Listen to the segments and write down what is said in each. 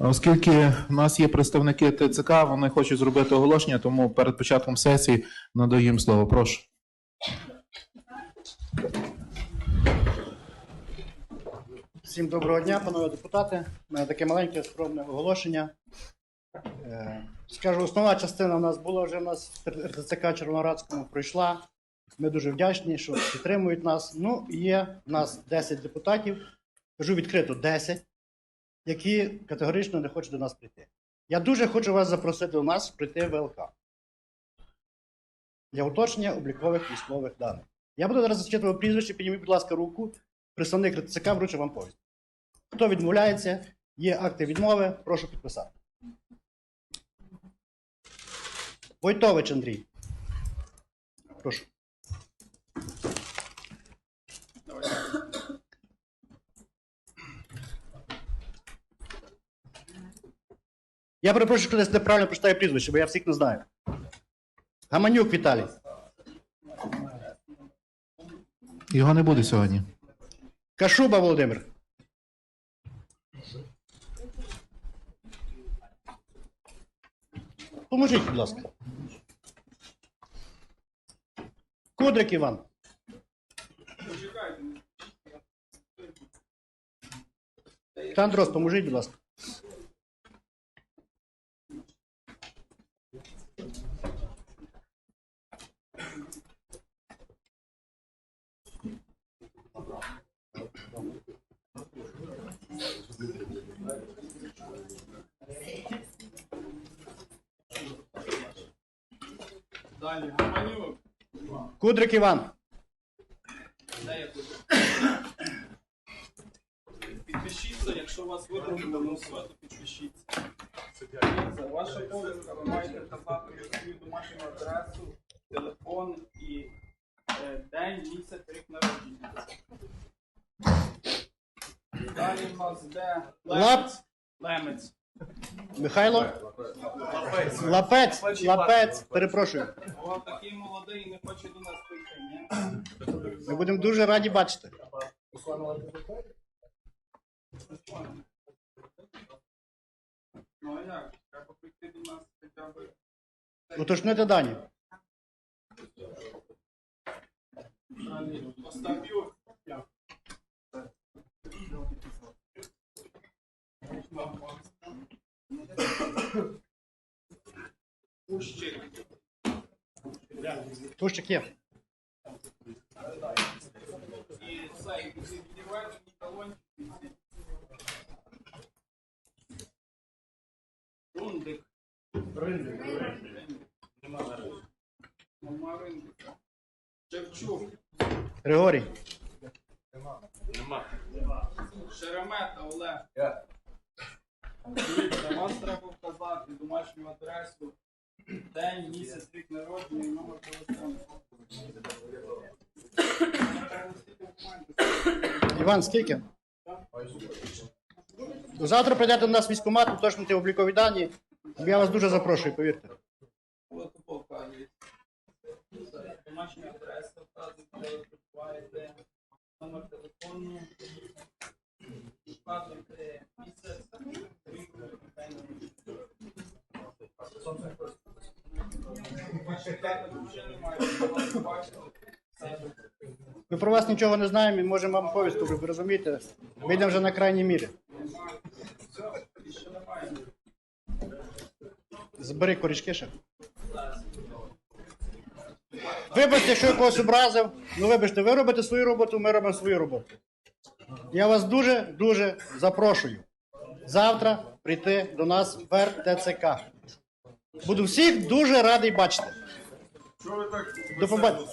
Оскільки в нас є представники ТЦК, вони хочуть зробити оголошення, тому перед початком сесії надаю їм слово. Прошу. Всім доброго дня, панове депутати. У мене таке маленьке скромне оголошення. Е, Скажу, основна частина у нас була вже у нас в РТЦК Червоноградському пройшла. Ми дуже вдячні, що підтримують нас. Ну, є в нас 10 депутатів, кажу відкрито 10, які категорично не хочуть до нас прийти. Я дуже хочу вас запросити до нас прийти в ВЛК для уточнення облікових військових даних. Я буду зараз зачитувати прізвище, підніміть, будь ласка, руку. Представник РТЦК вручить вам повістку. Хто відмовляється, є акти відмови, прошу підписати. Войтович Андрій. Прошу. Я перепрошую, що десь неправильно прочитаю прізвище, бо я всіх не знаю. Гаманюк Віталій. Його не буде сьогодні. Кашуба Володимир. Поможіть, будь ласка. Кудрик Іван. Тандрос, поможіть, будь ласка. Далі, Гаманюк. Кудрик Іван. Де я тут? Підпишіться, якщо вас вибрали на голосувати, підпишіться. Це ваша повістка, ви маєте вказати свою домашню адресу, телефон і е, день, місяць, рік народження. Далі в нас де Лап. Лемець. Михайло. Лапець. Лапець. Лапець. Перепрошую. О, такий молодий і не хоче до нас прийти, ні? Ми будемо дуже раді бачити. Ну а як? Треба прийти до нас хоча б. Уточнити дані. Далі Остапюк. Ущик. Тушчик є. І цей відівальний талончик. Рундик. Нема Риндика. Шевчук. Григорій. Шеремета Олег. Дивіться, Вам треба вказати домашню адресу, день, місяць, рік народження і номер телефону. Іван, скільки? Завтра прийдете до нас військкомат, уточнити облікові дані. Я вас дуже запрошую, повірте. Домашня адреса, вказуєте, де ви проживаєте, номер телефону, вказуєте місяць, рік, день. Ми про вас нічого не знаємо і можемо вам повістку, ви розумієте. Ми йдемо вже на крайній мірі. Збери корішки ще. Вибачте, що я когось образив. Ну вибачте, ви робите свою роботу, ми робимо свою роботу. Я вас дуже дуже запрошую. Завтра прийти до нас в РТЦК. Буду всіх дуже радий бачити. Що ви так До побачення.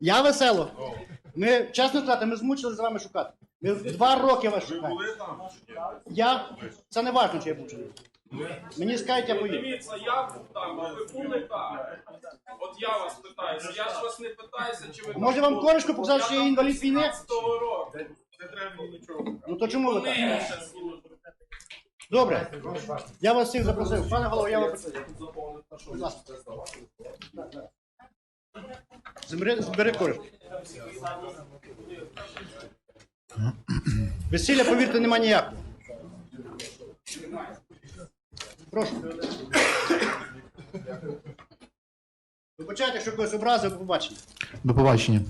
Я весело. Ми, чесно сказати, ми змучилися з вами шукати. Ми два роки вас Ви шукаємо. були там? чи ні? Я. Це не важливо, чи я був чи ні. Мені скажуть, я поїду. Дивіться, я був там, а ви були там. От я вас питаюся, я ж вас не питаюся, чи ви Може, вам були. корішку показати, що я там інвалід війни? 17-го року. Не треба мені нічого. Ну то чому ви так? Вони ще служать. Добре. Я вас всіх запросив. Пане голово, я вас Будь ласка. Збери, збери кориш. Весілля, повірте, нема ніякого. Прошу. Вибачайте, якщо когось образив, до побачення. До побачення.